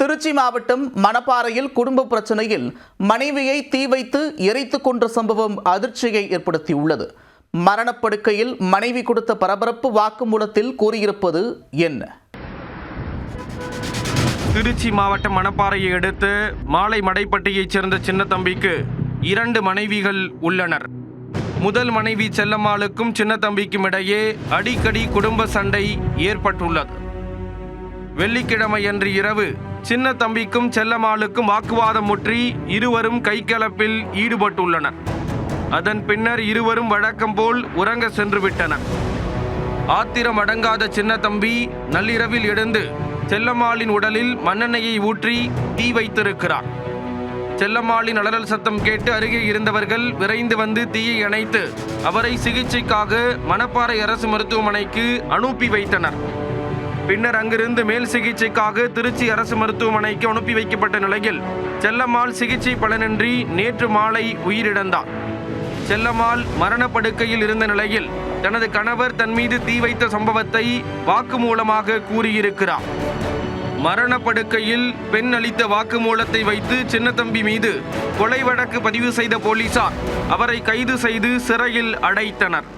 திருச்சி மாவட்டம் மணப்பாறையில் குடும்ப பிரச்சனையில் மனைவியை தீ வைத்து எரித்து கொன்ற சம்பவம் அதிர்ச்சியை ஏற்படுத்தியுள்ளது. மரணப்படுக்கையில் மனைவி கொடுத்த பரபரப்பு வாக்குமூலத்தில் கூறியிருப்பது என்ன? திருச்சி மாவட்டம் மணப்பாறையை அடுத்து மாலை மடைப்பட்டியைச் சேர்ந்த சின்னத்தம்பிக்கு இரண்டு மனைவிகள் உள்ளனர். முதல் மனைவி செல்லம்மாளுக்கும் சின்னத்தம்பிக்கும் இடையே அடிக்கடி குடும்ப சண்டை ஏற்பட்டுள்ளது. வெள்ளிக்கிழமையன்று இரவு இரவு சின்னத்தம்பிக்கும் செல்லம்மாளுக்கும் வாக்குவாதம் முற்றி இருவரும் கைகலப்பில் ஈடுபட்டுள்ளனர். அதன் பின்னர் இருவரும் வழக்கம் போல் உறங்க சென்று விட்டனர். ஆத்திரம் அடங்காத சின்னத்தம்பி நள்ளிரவில் எழுந்து செல்லம்மாளின் உடலில் மண்ணெண்ணெயை ஊற்றி தீ வைத்திருக்கிறார். செல்லம்மாளின் அலறல் சத்தம் கேட்டு அருகே இருந்தவர்கள் விரைந்து வந்து தீயை அணைத்து அவரை சிகிச்சைக்காக மணப்பாறை அரசு மருத்துவமனைக்கு அனுப்பி வைத்தனர். பின்னர் அங்கிருந்து மேல் சிகிச்சைக்காக திருச்சி அரசு மருத்துவமனைக்கு அனுப்பி வைக்கப்பட்ட நிலையில் செல்லம்மாள் சிகிச்சை பலனின்றி நேற்று மாலை உயிரிழந்தார். செல்லம்மாள் மரணப்படுக்கையில் இருந்த நிலையில் தனது கணவர் தன் மீது தீ வைத்த சம்பவத்தை வாக்குமூலமாக கூறியிருக்கிறார். மரணப்படுக்கையில் பெண் அளித்த வாக்குமூலத்தை வைத்து சின்னத்தம்பி மீது கொலை வழக்கு பதிவு செய்த போலீசார் அவரை கைது செய்து சிறையில் அடைத்தனர்.